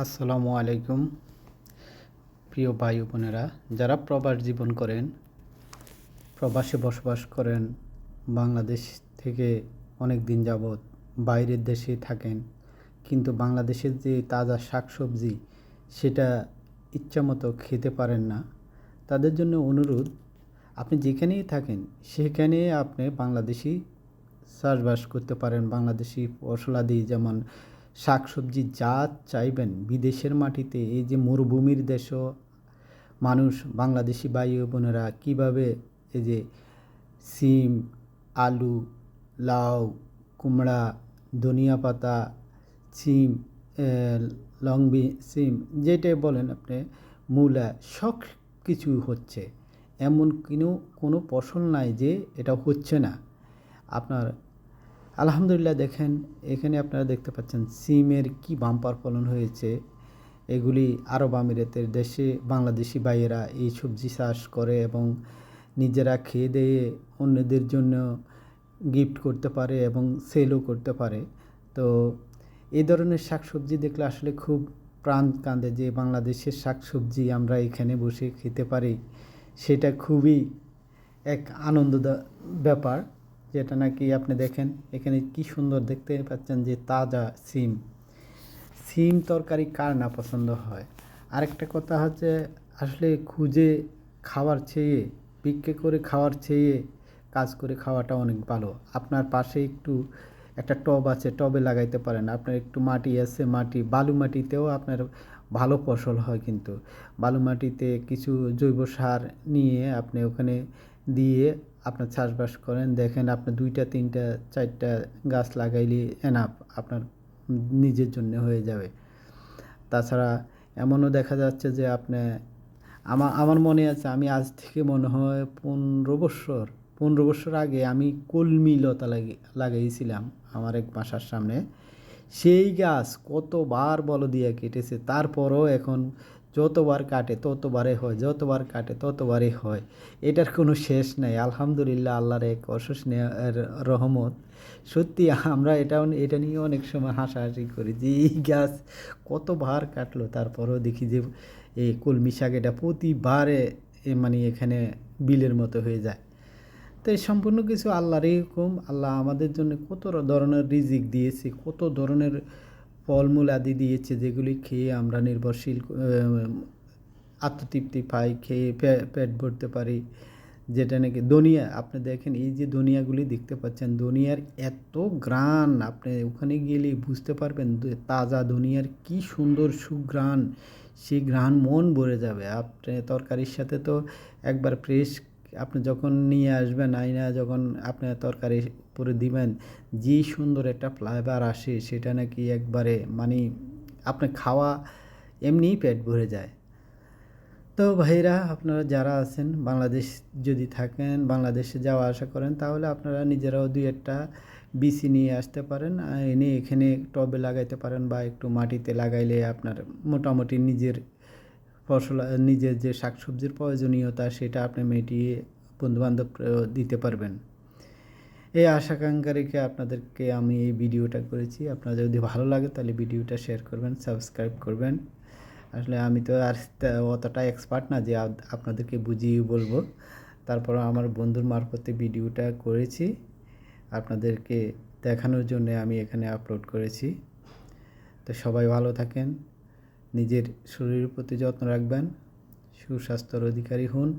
আসসালামু আলাইকুম, প্রিয় ভাই বোনেরা। যারা প্রবাস জীবন করেন, প্রবাসে বসবাস করেন, বাংলাদেশ থেকে অনেক দিন যাবৎ বাইরের দেশে থাকেন, কিন্তু বাংলাদেশের যে তাজা শাকসবজি, সেটা ইচ্ছামতো খেতে পারেন না, তাদের জন্য অনুরোধ, আপনি যেখানেই থাকেন, সেখানে আপনি বাংলাদেশি চাষবাস করতে পারেন। বাংলাদেশি ফসলাদি যেমন শাকসবজি যা চাইবেন বিদেশের মাটিতে, এই যে মরুভূমির দেশও মানুষ, বাংলাদেশি ভাই বোনেরা কীভাবে এই যে সিম, আলু, লাউ, কুমড়া, ধনিয়া পাতা, সিম লং বি সিম, যেটাই বলেন আপনি, মূলা, সব কিছু হচ্ছে। এমন কোনো কোনো ফসল নাই যে এটা হচ্ছে না। আপনার আলহামদুলিল্লাহ দেখেন, এখানে আপনারা দেখতে পাচ্ছেন সিমের কি বাম্পার ফলন হয়েছে। এগুলি আরব আমিরাতের দেশে বাংলাদেশি ভাইয়েরা এই সবজি চাষ করে এবং নিজেরা খেয়ে দিয়ে অন্যদের জন্য গিফট করতে পারে এবং সেলও করতে পারে। তো এই ধরনের শাকসবজি দেখলে আসলে খুব প্রাণ কাঁদে যে বাংলাদেশের শাকসবজি আমরা এখানে বসে খেতে পারি। সেটা খুবই এক আনন্দ ব্যাপার। যেটা নাকি আপনি দেখেন, এখানে কি সুন্দর দেখতে পাচ্ছেন যে তাজা সিম। সিম তরকারি কার না পছন্দ হয়? আরেকটা কথা হচ্ছে, আসলে খুঁজে খাওয়ার চেয়ে, বিক্রি করে খাওয়ার চেয়ে কাজ করে খাওয়াটা অনেক ভালো। আপনার পাশে একটু একটা টব আছে, টবে লাগাইতে পারেন। আপনার একটু মাটি আছে, মাটি, বালু মাটিতেও আপনার ভালো ফসল হয় কিন্তু। বালু মাটিতে কিছু জৈব সার নিয়ে আপনি ওখানে দিয়ে আপনার চাষবাস করেন। দেখেন আপনার দুইটা, তিনটা, চারটা গাছ লাগাইলে এনাফ আপনার নিজের জন্য হয়ে যাবে। তাছাড়া এমনও দেখা যাচ্ছে যে আপনি আমার আমার মনে আছে আমি আজ থেকে মনে হয় পনেরো বছর পনেরো বছর আগে আমি কলমি লতা লাগি, লাগাইছিলাম আমার এক বাসার সামনে। সেই গাছ কতবার বল দিয়ে কেটেছে, তারপরও এখন যতবার কাটে ততবারে হয়, যতবার কাটে ততবারই হয়। এটার কোনো শেষ নেই। আলহামদুলিল্লাহ, আল্লাহর এক অশেষ রহমত। সত্যি আমরা এটা এটা নিয়ে অনেক সময় হাসাহাসি করি যে, এই গাছ কতবার কাটলো? তারপরেও দেখি যে, এই কলমি শাক এটা প্রতিবারে মানে এখানে বিলের মতো হয়ে যায়। তো এই সম্পূর্ণ কিছু আল্লাহরই হুকুম, আল্লাহ আমাদের জন্য কত ধরনের রিজিক দিয়েছে, কত ধরনের ফলমূল আদি দিয়েছে, যেগুলি খেয়ে আমরা নির্ভরশীল আত্মতৃপ্তি পাই, খেয়ে পেট ভরতে পারি। যেটা নাকি দুনিয়া, আপনি দেখেন এই যে দুনিয়াগুলি দেখতে পাচ্ছেন, দুনিয়ার এত গ্রান আপনি ওখানে গেলে বুঝতে পারবেন তাজা দুনিয়ার কি সুন্দর সুগ্রাণ সেই গ্রান মন ভরে যাবে। আপনি তরকারির সাথে তো একবার ফ্রেশ আপনি যখন নিয়ে আসবেন, আইনা যখন আপনি তরকারি উপরে দিবেন, যে সুন্দর একটা ফ্লেভার আসে সেটা নাকি একবারে মানে আপনি খাওয়া এমনিই পেট ভরে যায়। তো ভাইরা আপনারা যারা আছেন বাংলাদেশ যদি থাকেন, বাংলাদেশে যাওয়া আসা করেন, তাহলে আপনারা নিজেরাও দুই একটা বিসি নিয়ে আসতে পারেন। এনে এখানে টবে লাগাইতে পারেন বা একটু মাটিতে লাগাইলে আপনার মোটামুটি নিজের ফসল নিজের যে শাকসবজির প্রয়োজনীয়তা, সেটা আপনি মিটিয়ে বন্ধুবান্ধব দিতে পারবেন। এই আশাকাঙ্ক্ষা রেখে আপনাদেরকে আমি এই ভিডিওটা করেছি। আপনার যদি ভালো লাগে, তাহলে ভিডিওটা শেয়ার করবেন, সাবস্ক্রাইব করবেন। আসলে আমি তো আর অতটা এক্সপার্ট না যে আপনাদেরকে বুঝিয়ে বলব। তারপর আমার বন্ধুর মারফতে ভিডিওটা করেছি। আপনাদেরকে দেখানোর জন্য আমি এখানে আপলোড করেছি। তো সবাই ভালো থাকেন। নিজের শরীরের প্রতি যত্ন রাখবেন সুস্বাস্থ্যর অধিকারী হন।